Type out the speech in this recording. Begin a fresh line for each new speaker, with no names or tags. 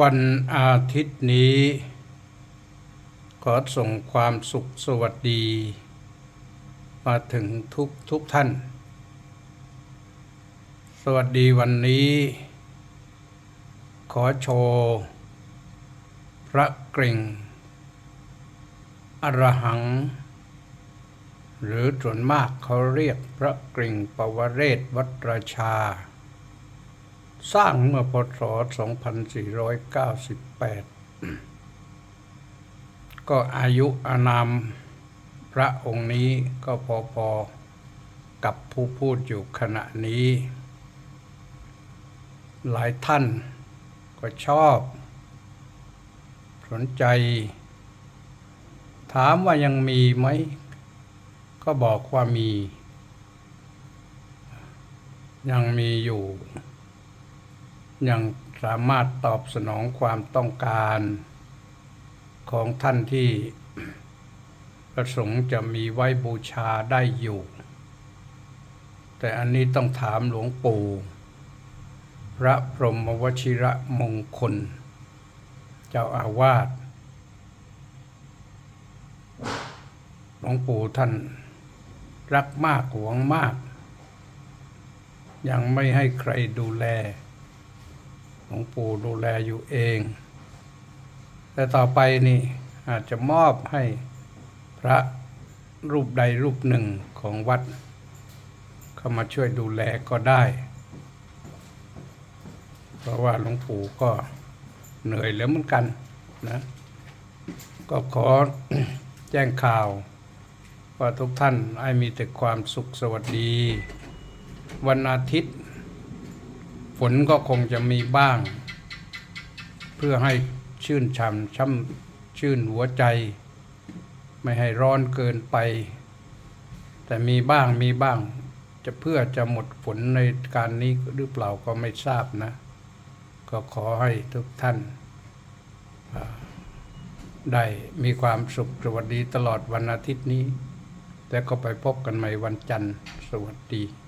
วันอาทิตย์นี้ ขอส่งความสุขสวัสดี มาถึงทุกทุกท่าน สวัสดีวันนี้ ขอโชว์ พระกริ่งอรหัง หรือส่วนมากเขาเรียกพระกริ่งปวเรศวัดราชา สร้างเมื่อพศ 2498 ก็อายุอานามพระองค์นี้ก็พอๆกับผู้พูดอยู่ขณะนี้ หลายท่านก็ชอบ สนใจ ถามว่ายังมีไหม ก็บอกว่ามี ยังมีอยู่ ยังสามารถตอบสนองความต้องการของท่านที่ประสงค์จะมีไว้บูชาได้อยู่ แต่อันนี้ต้องถามหลวงปู่พระพรหมวชิระมงคล เจ้าอาวาสหลวงปู่ท่านรักมากหวงมาก ยังไม่ให้ใครดูแล ลวงปู่ดูแลอยู่เอง แต่ต่อไปนี่อาจจะมอบให้พระรูปใดรูปหนึ่งของวัด เข้ามาช่วยดูแลก็ได้ เพราะว่าหลวงปู่ก็เหนื่อยแล้วเหมือนกันนะก็ขอแจ้งข่าวว่าทุกท่านให้มีแต่ความสุขสวัสดี วันอาทิตย์ นก็คงจะมีบ้าง เพื่อให้ชื่นช่ำช่ำชื่นหัวใจ ไม่ให้ร้อนเกินไป แต่มีบ้างมีบ้าง จะเพื่อจะหมดฝนในการนี้หรือเปล่าก็ไม่ทราบนะ ก็ขอให้ทุกท่าน ได้มีความสุขสวัสดีตลอดวันอาทิตย์นี้ แล้วก็ไปพบกันใหม่วันจันทร์สวัสดี